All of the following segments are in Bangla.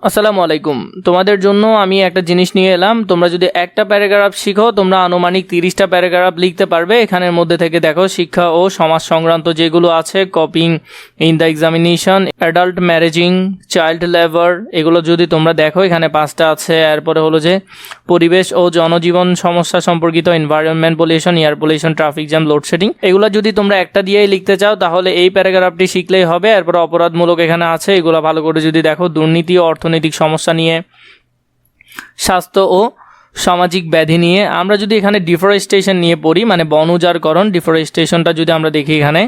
আসসালামু আলাইকুম। তোমাদের জন্য আমি একটা জিনিস নিয়ে এলাম। তোমরা যদি একটা প্যারাগ্রাফ শিখো, তোমরা আনুমানিক তিরিশটা প্যারাগ্রাফ লিখতে পারবে। এখানের মধ্যে থেকে দেখো শিক্ষা ও সমাজ সংক্রান্ত যেগুলো আছে copying in the examination adult ম্যারেজিং child labour এগুলো যদি তোমরা দেখো, এখানে পাঁচটা আছে। এরপরে হলো যে পরিবেশ ও জনজীবন সমস্যা সম্পর্কিত environment pollution air pollution traffic jam load shedding এগুলো যদি তোমরা একটা দিয়েই লিখতে চাও, তাহলে এই প্যারাগ্রাফটি শিখলেই হবে। এরপর অপরাধমূলক এখানে আছে। এগুলো ভালো করে যদি দেখো, দুর্নীতি ও অর্থনৈতিক সমস্যা নিয়ে, স্বাস্থ্য ও সামাজিক ব্যাধি নিয়ে। আমরা যদি এখানে ডিফরেস্টেশন নিয়ে পড়ি মানে বন উজাড়করণ ডিফরেস্টেশনটা যদি আমরা দেখি এখানে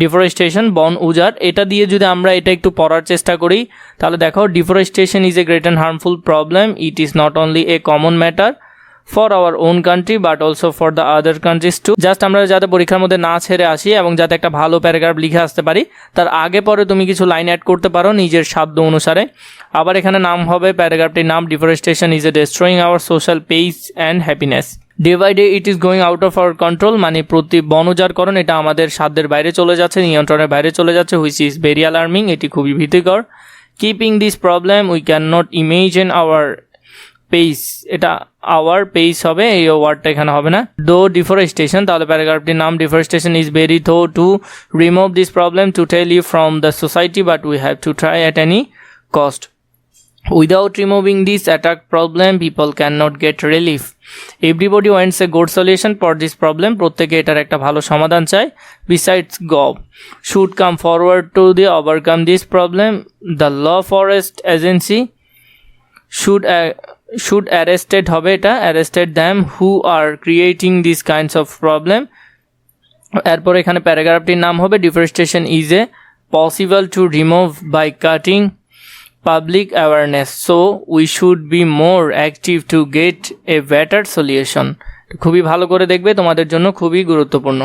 ডিফরেস্টেশন বন উজাড়, এটা দিয়ে যদি আমরা এটা একটু পড়ার চেষ্টা করি, তাহলে দেখো deforestation is a great and harmful problem it is not only a common matter for our own country but also for the other countries too just আমরা যাতে পরীক্ষার মধ্যে না ছেড়ে আসি এবং যাতে একটা ভালো প্যারাগ্রাফ লিখে আসতে পারি, তার আগে পরে তুমি কিছু লাইন অ্যাড করতে পারো নিজের সাধ্য অনুসারে। আবার এখানে নাম হবে প্যারাগ্রাফটির নাম deforestation is a destroying our social peace and happiness day by day it is going out of our control মানে প্রতি বনজারকরণ এটা আমাদের সাধ্যের বাইরে চলে যাচ্ছে, নিয়ন্ত্রণের বাইরে চলে যাচ্ছে হুইচ ইজ ভেরি অ্যালার্মিং এটি খুবই ভীতিকর। Keeping this problem we can not imagine our peace এটা আওয়ার পেস হবে, এই ওয়ার্ডটা এখানে হবে না। দো ডিফরেস্টেশন তাহলে প্যারাগ্রাফটির নাম deforestation is very though to remove this problem to tell you from the society but we have to try at any cost removing this attack problem people can not get relief everybody wants a good solution for this problem প্রত্যেকে এটার একটা ভালো সমাধান চায়। Besides gov should come forward to the overcome this problem the law forest agency should should arrested হবে এটা arrested them who are creating this kinds of problem এরপর এখানে প্যারাগ্রাফটির নাম হবে deforestation is a possible to remove by cutting public awareness so we should be more active to get a better solution খুবই ভালো করে দেখবে, তোমাদের জন্য খুবই গুরুত্বপূর্ণ।